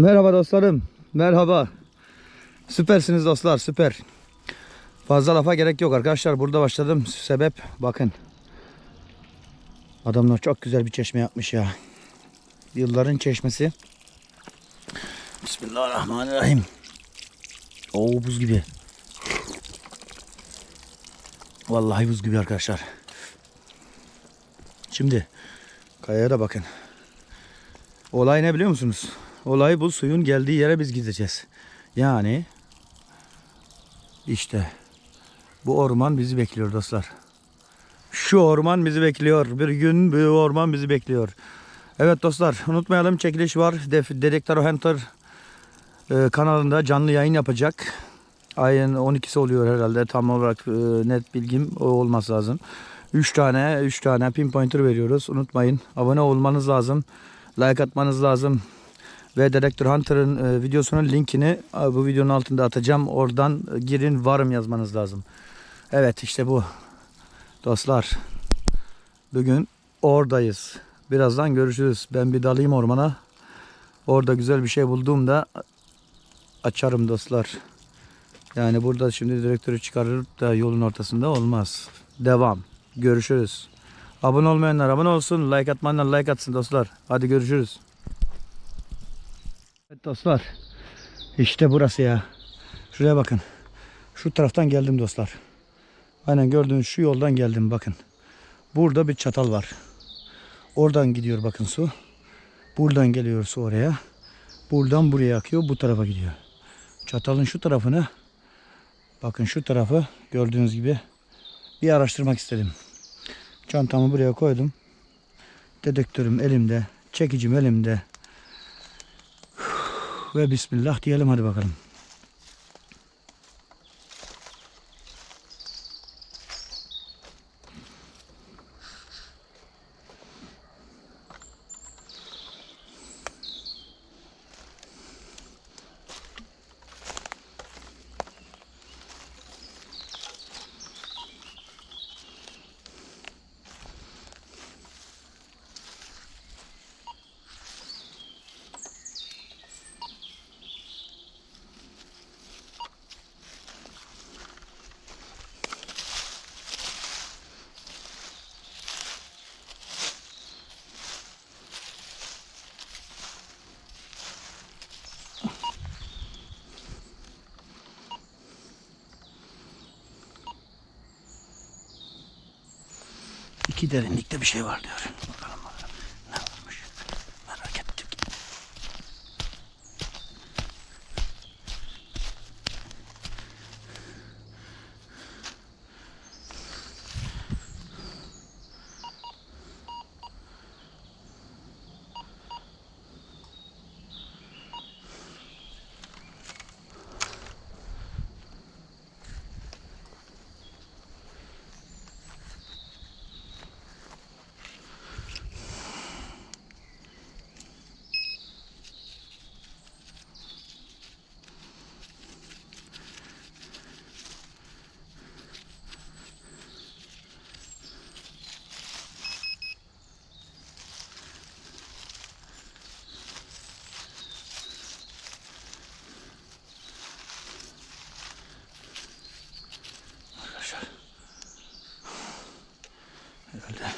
Merhaba dostlarım. Merhaba. Süpersiniz dostlar süper. Fazla lafa gerek yok arkadaşlar. Burada başladım. Sebep bakın. Adamlar çok güzel bir çeşme yapmış ya. Yılların çeşmesi. Bismillahirrahmanirrahim. Oo buz gibi. Vallahi buz gibi arkadaşlar. Şimdi kayaya da bakın. Olay ne biliyor musunuz? Olay bu suyun geldiği yere biz gideceğiz. Yani işte bu orman bizi bekliyor dostlar. Şu orman bizi bekliyor. Bir gün bu orman bizi bekliyor. Evet dostlar unutmayalım çekiliş var. Dedektör Hunter e, kanalında canlı yayın yapacak. Ayın 12'si oluyor herhalde. Tam olarak e, net bilgim o olması lazım. 3 tane 3 tane pinpointer veriyoruz. Unutmayın. Abone olmanız lazım. Like atmanız lazım. Ve Dedektör Hunter'ın e, videosunun linkini e, bu videonun altında atacağım. Oradan e, girin varım yazmanız lazım. Evet işte bu. Dostlar. Bugün oradayız. Birazdan görüşürüz. Ben bir dalayım ormana. Orada güzel bir şey bulduğumda açarım dostlar. Yani burada şimdi direktörü çıkarıp da yolun ortasında olmaz. Devam. Görüşürüz. Abone olmayanlar abone olsun. Like atmayanlar like atsın dostlar. Hadi görüşürüz. Evet dostlar. İşte burası ya. Şuraya bakın. Şu taraftan geldim dostlar. Aynen gördüğünüz şu yoldan geldim bakın. Burada bir çatal var. Oradan gidiyor bakın su. Buradan geliyor su oraya. Buradan buraya akıyor. Bu tarafa gidiyor. Çatalın şu tarafını bakın şu tarafı gördüğünüz gibi bir araştırmak istedim. Çantamı buraya koydum. Dedektörüm elimde. Çekicim elimde. Ve Bismillah diyelim hadi bakalım. İki derinlikte bir şey var diyor. Bakalım bakalım. Ne varmış? Merak ettim. Arkadaşlar. Herhalde.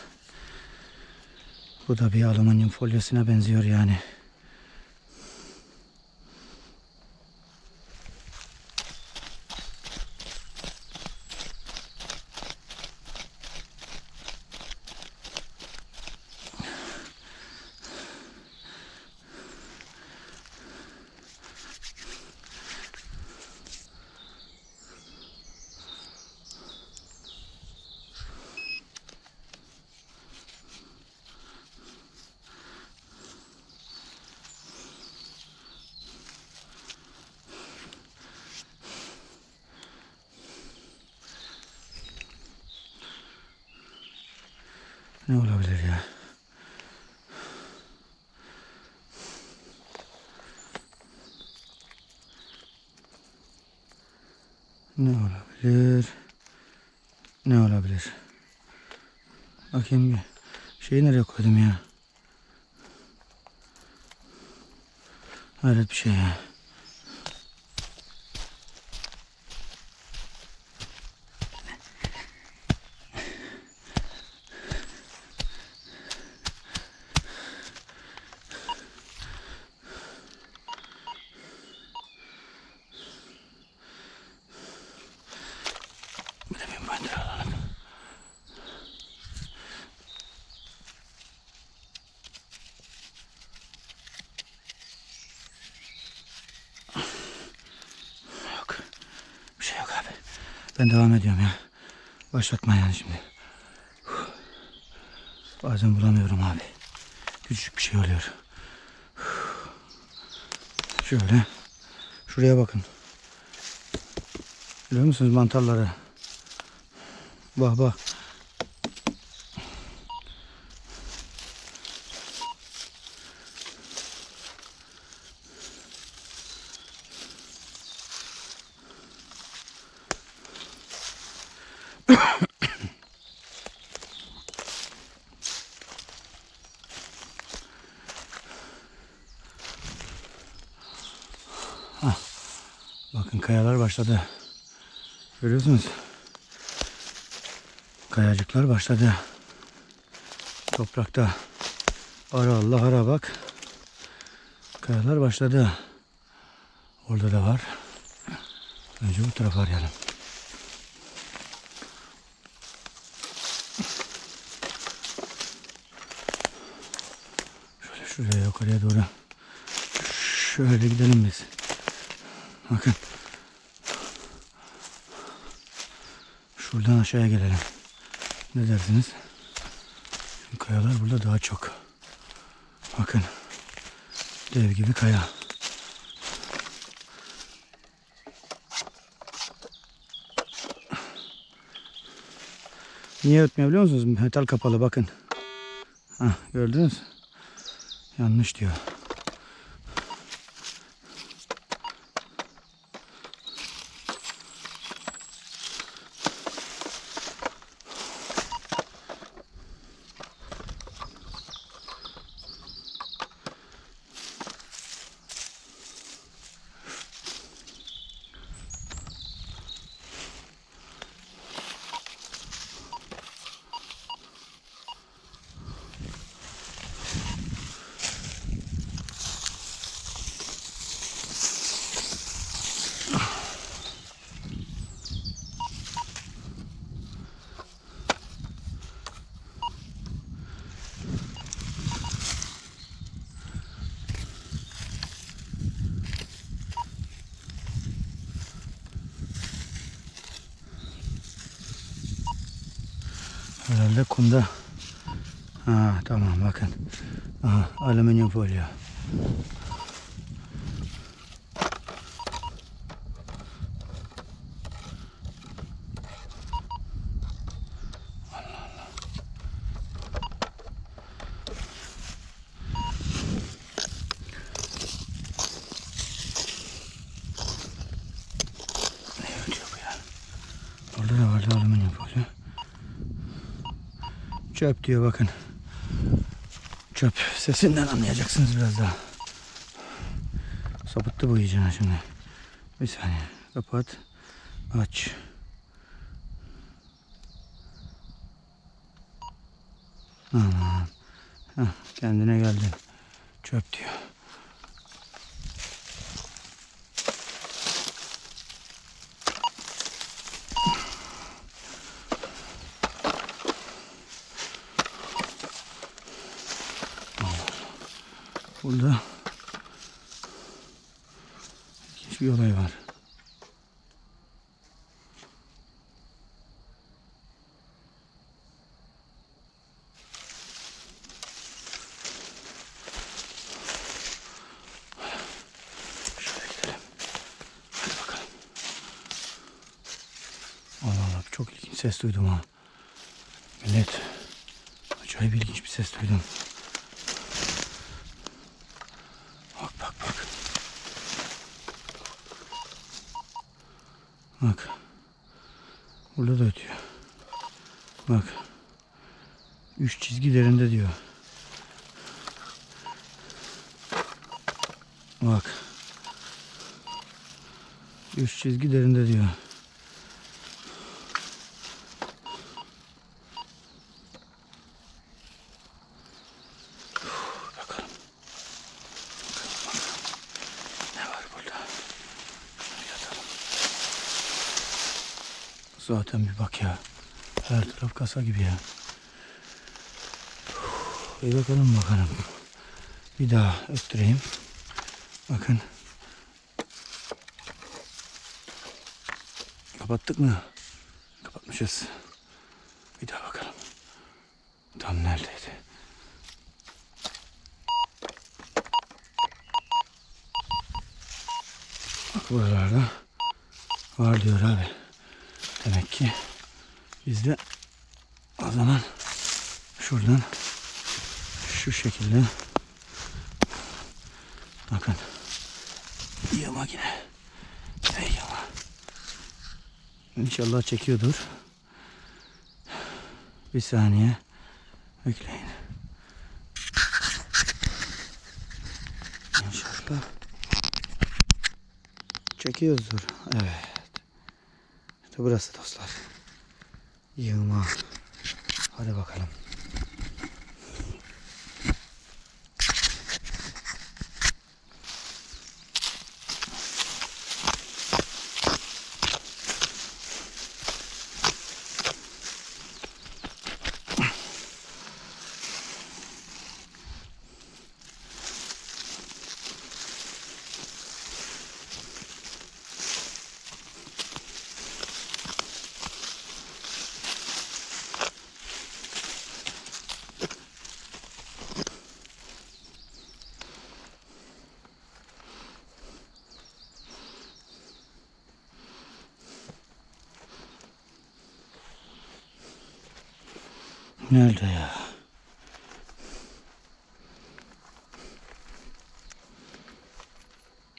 Bu da bir alüminyum folyosuna benziyor yani. Ne olabilir ya? Ne olabilir? Ne olabilir? Bakayım bir. Şeyi nereye koydum ya? Hayret bir şey ya. Ben devam ediyorum ya. Başlatma yani şimdi. Bazen bulamıyorum abi. Küçük bir şey oluyor. Şöyle. Şuraya bakın. Görüyor musunuz mantarları? Bak bak. Bakın kayalar başladı. Görüyorsunuz. Kayacıklar başladı. Toprakta. Ara Allah ara bak. Kayalar başladı. Orada da var. Önce bu tarafa arayalım. Şöyle şuraya yukarıya doğru. Şöyle gidelim biz. Bakın. Şuradan aşağıya gelelim. Ne dersiniz? Kayalar burada daha çok. Bakın. Dev gibi kaya. Niye ötmüyor biliyor musunuz? Metal kapalı bakın. Hah, gördünüz. Yanlış diyor. Herhalde kumda. Ha tamam bakın. Aha, alüminyum folyo. Ne ötüyor bu ya? Orada da vardı alüminyum folyo. Diyor bakın. Çöp sesinden anlayacaksınız biraz daha. Sapıttı bu iyice şimdi. Bir saniye. Kapat. Aç. Aman. Heh, kendine geldi. Çöp diyor. Burada ilginç bir olay var. Çok ilginç ses duydum ha. Millet acayip ilginç bir ses duydum. Bak bak bak. Bak. Burada da ötüyor. Bak. Üç çizgi derinde diyor. Bak. Üç çizgi derinde diyor. Uf, Bakalım. Bakalım, bakalım. Ne var burada? Şunu yatalım. Zaten bir bak ya. Her taraf kasa gibi ya. Uf, Bir bakalım bakalım. Bir daha öttüreyim. Bakın. Kapattık mı? Kapatmışız. Bir daha bakalım. Tam neredeydi? Bak buralarda var diyor abi. Demek ki biz de o zaman şuradan şu şekilde bakın. Yama yine. Ey yama. İnşallah çekiyordur. Bir saniye. Bekleyin. İnşallah çekiyoruzdur evet işte burası dostlar. Yığma. Hadi bakalım Nerede ya?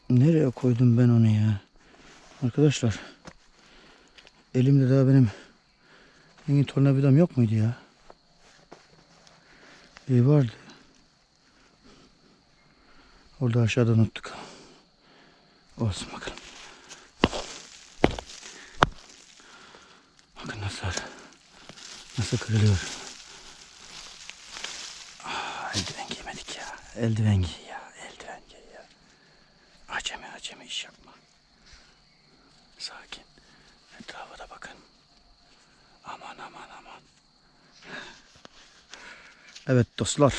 Nereye koydum ben onu ya? Arkadaşlar. Elimde daha benim yeni tornavidam yok muydu ya? İyi vardı. Orada aşağıda unuttuk. Olsun bakalım. Bakın nasıl nasıl kırılıyor. Eldiven giymedik ya. Eldiven giy ya. Eldiven giy ya. Acemi acemi iş yapma. Sakin. Etrafa da bakın. Aman aman aman. Evet dostlar.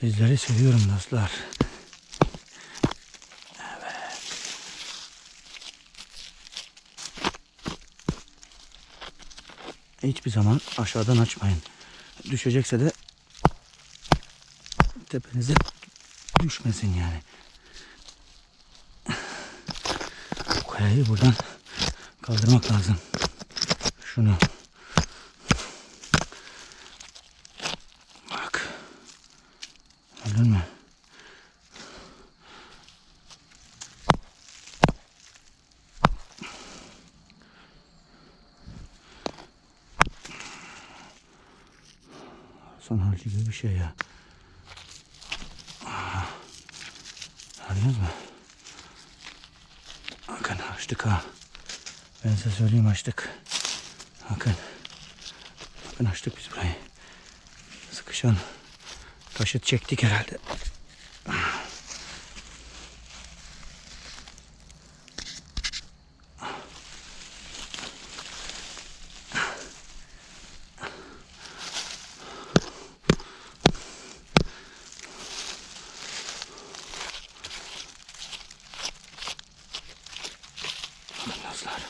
Sizleri seviyorum dostlar. Hiçbir zaman aşağıdan açmayın. Düşecekse de tepenize düşmesin yani. Bu kayayı buradan kaldırmak lazım. Şunu. Bak. Gördün mü? Son harcı gibi bir şey ya. Gördünüz mü? Bakın açtık ha. Ben size söyleyeyim açtık. Bakın. Bakın açtık biz burayı. Sıkışan taşı çektik herhalde. Bakın dostlar.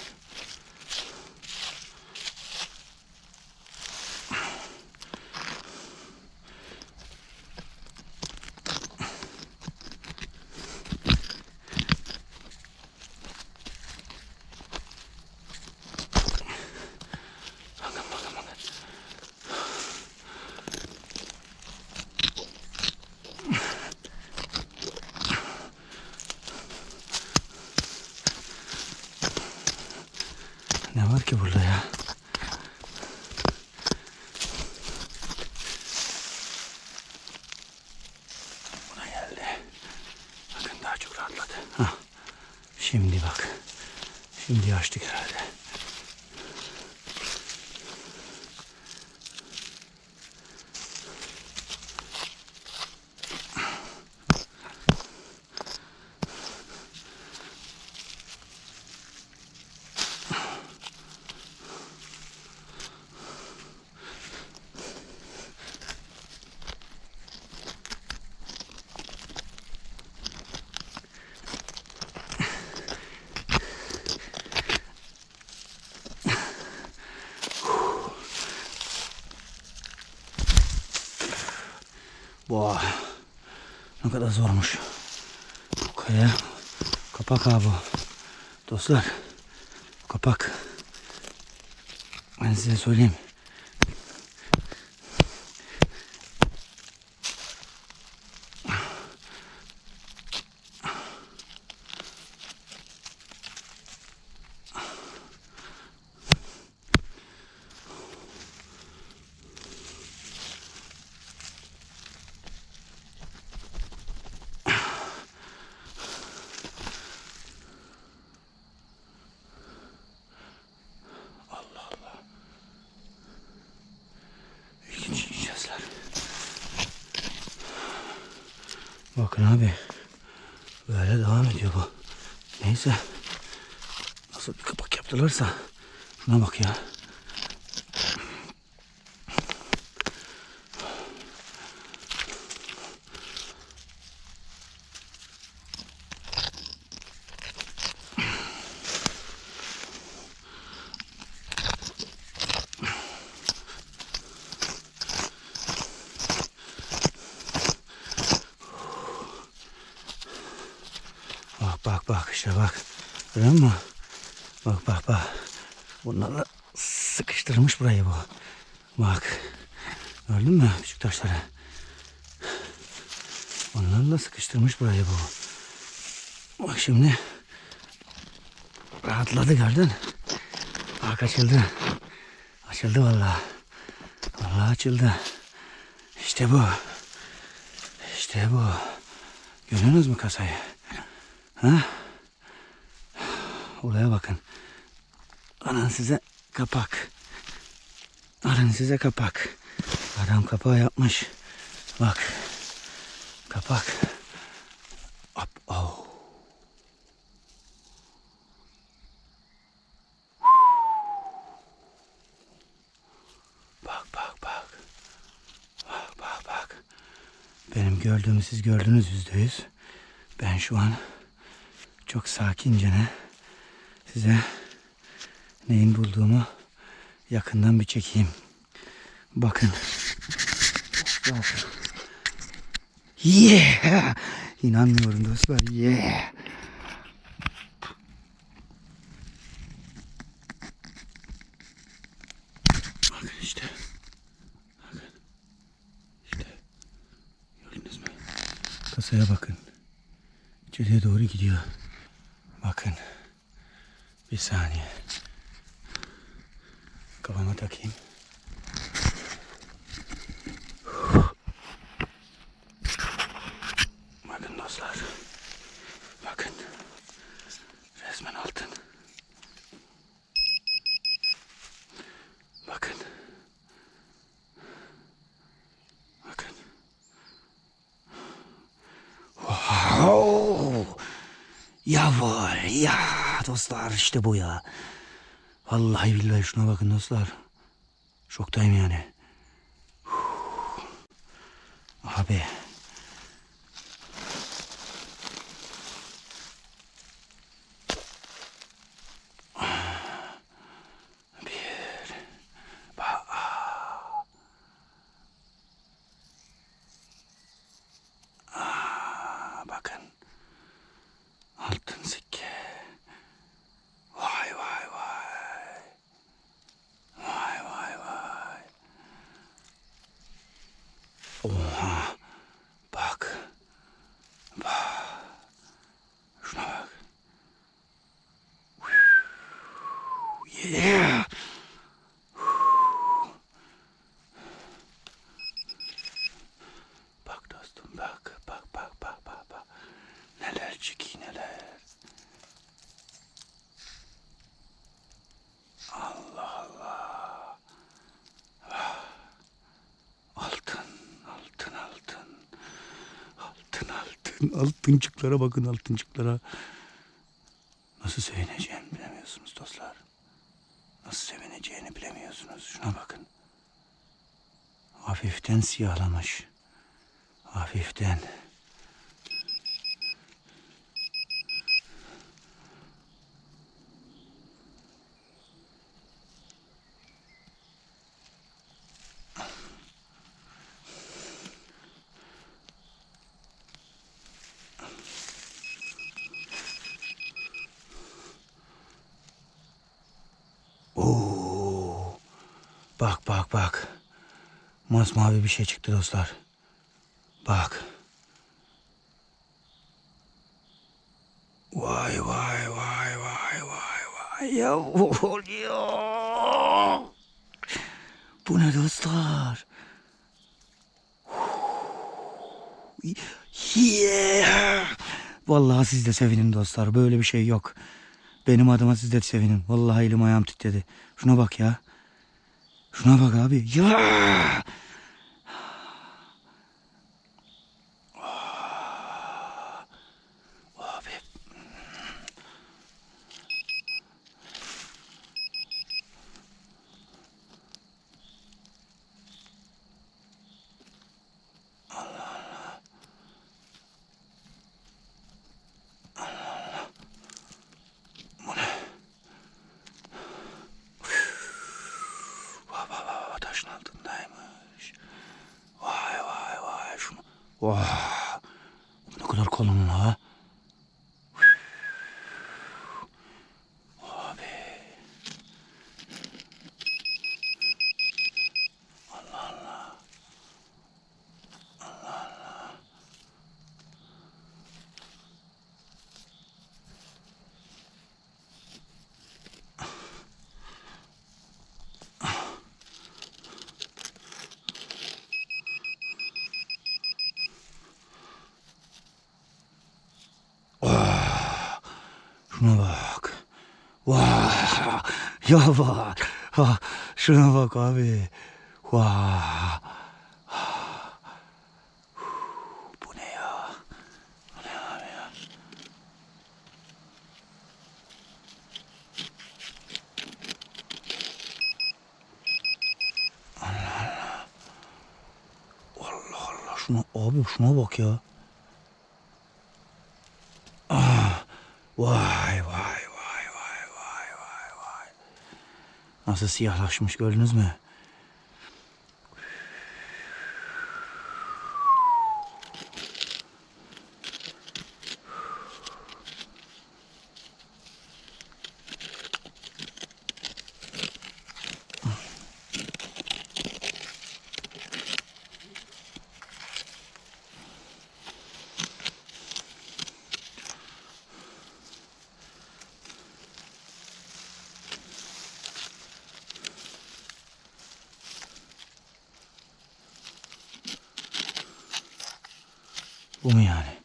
Bakın bakın bakın. Ne var ki burada ya? Buna geldi. Şimdi açtık herhalde. Vay. Ne kadar zormuş. Kaya kapak abi. Dostlar kapak. Ben size söyleyeyim. İlginç cihazlar. Bakın abi. Böyle devam ediyor bu. Neyse. Nasıl bir kapak yaptılarsa. Şuna bak ya. Bak işte bak. Görüyor musun? Bak bak bak. Bunlarla sıkıştırmış burayı bu. Bak. Gördün mü küçük taşları? Onlarla sıkıştırmış burayı bu. Bak şimdi rahatladı gördün. Bak açıldı. Açıldı vallahi. Vallahi açıldı. İşte bu. İşte bu. Görüyorsunuz mu kasayı? Ha? Olaya bakın. Anan size kapak. Alın size kapak. Adam kapağı yapmış. Bak. Kapak. Hop. Oh. Bak bak bak. Bak bak bak. Benim gördüğümü siz gördünüz yüzde yüz. Ben şu an çok sakince ne size neyin bulduğumu yakından bir çekeyim. Bakın. Bak. Yeah! İnanmıyorum dostlar. Yeah! Bakın. İşte. Gördünüz mü? Kasaya bakın. İçeriye doğru gidiyor. Bir saniye. Kafama takayım. Bakın dostlar. Bakın. Resmen altın. Bakın. Bakın. Wow. Var ya dostlar işte bu ya. Vallahi billahi şuna bakın dostlar. Şoktayım yani. Abi. Oha. Altıncıklara bakın altıncıklara. Nasıl sevineceğini bilemiyorsunuz dostlar. Nasıl sevineceğini bilemiyorsunuz. Şuna bakın. Hafiften siyahlamış. Hafiften. Oo. Bak bak. Masmavi bir şey çıktı dostlar. Bak. Vay vay vay vay vay vay ya oluyor. Bu ne dostlar? Yeah. Vallahi siz de sevinin dostlar. Böyle bir şey yok. Benim adıma siz de sevinin. Vallahi elim ayağım titredi. Şuna bak ya. Şuna bak abi. Ya. Abi. Baba taşın altındaymış. Vay vay vay şunu. Vay. Ne kadar kalın la. Abi. Şuna bak. Vay. Ya bak. Ha, Şuna bak abi. Vay. Bu ne ya? Bu ne abi ya? Allah Allah. Şuna abi şuna bak ya. Vay vay vay vay vay vay vay. Nasıl siyahlaşmış gördünüz mü? Bu mu yani?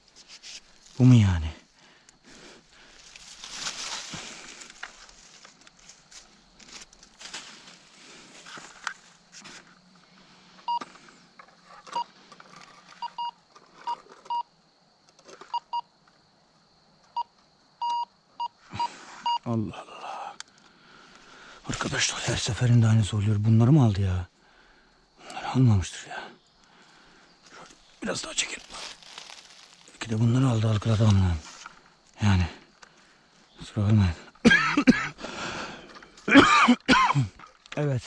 Bu mu yani? Allah Allah. Arkadaşlar her seferinde aynısı oluyor. Bunları mı aldı ya? Bunları almamıştır ya. Biraz daha çekelim. Belki de bunları aldı algıladı anlam. Yani. Kusura bakmayın. evet.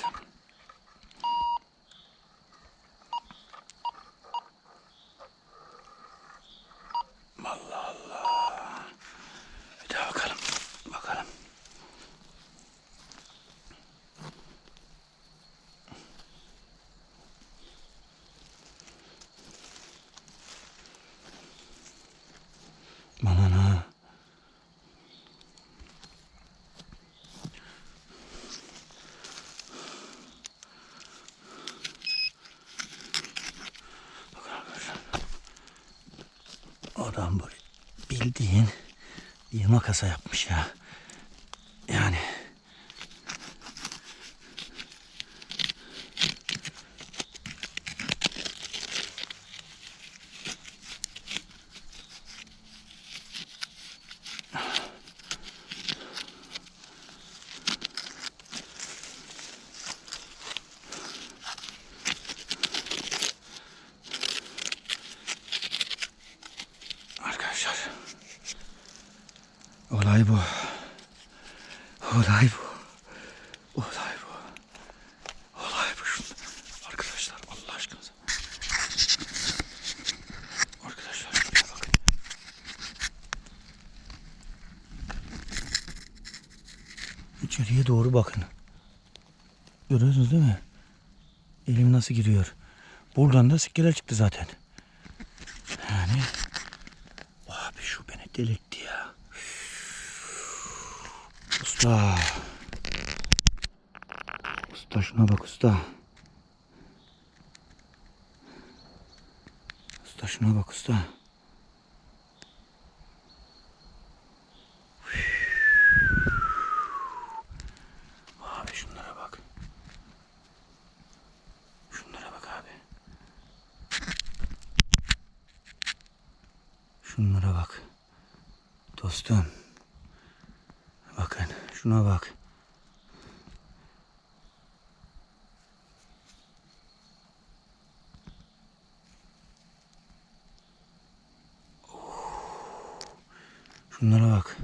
Allah Allah. Bir daha bakalım. Bakalım. Aman ha. Bakın arkadaşlar. Adam böyle bildiğin yığma kasa yapmış ya. Yani. Olay bu. Olay bu. Olay bu. Olay bu. Şunu. Arkadaşlar Allah aşkınıza. Arkadaşlar şuraya bakın. İçeriye doğru bakın. Görüyorsunuz değil mi? Elim nasıl giriyor. Buradan da sikkeler çıktı zaten. Yani abi şu beni delirtti ya. Usta. Usta şuna bak usta. Usta şuna bak usta. Abi şunlara bak. Şunlara bak abi. Şunlara bak. Dostum. Bakın şuna bak. Oh. Şunlara bak.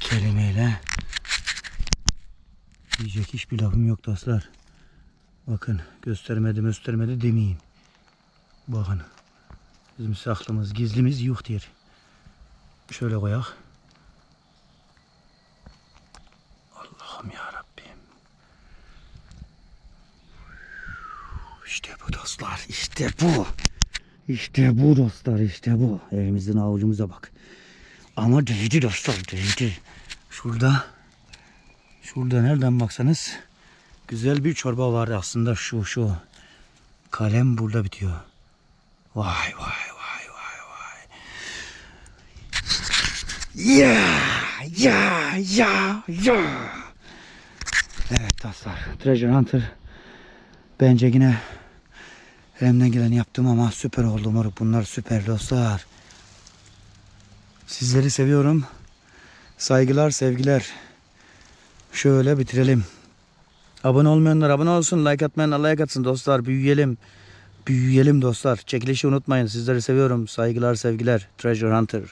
Kelimeyle. Diyecek hiçbir lafım yok dostlar. Bakın göstermedi göstermedi demeyin. Bakın. Bizim saklımız gizlimiz yok diyor. Şöyle koyak. Allah'ım ya Rabbim. İşte bu dostlar, işte bu. İşte bu dostlar, işte bu. Elimizin avucumuza bak. Ama değdi dostlar, değdi. Şurada, şurada nereden baksanız güzel bir çorba var aslında şu şu. Kalem burada bitiyor. Vay vay vay vay vay. Ya ya ya ya. Evet dostlar, Treasure Hunter Bence yine elimden geleni yaptım ama süper oldu moruk. Bunlar süper dostlar. Sizleri seviyorum. Saygılar, sevgiler. Şöyle bitirelim. Abone olmayanlar abone olsun. Like atmayanlar like atsın dostlar. Büyüyelim. Büyüyelim dostlar. Çekilişi unutmayın. Sizleri seviyorum. Saygılar, sevgiler. Treasure Hunter.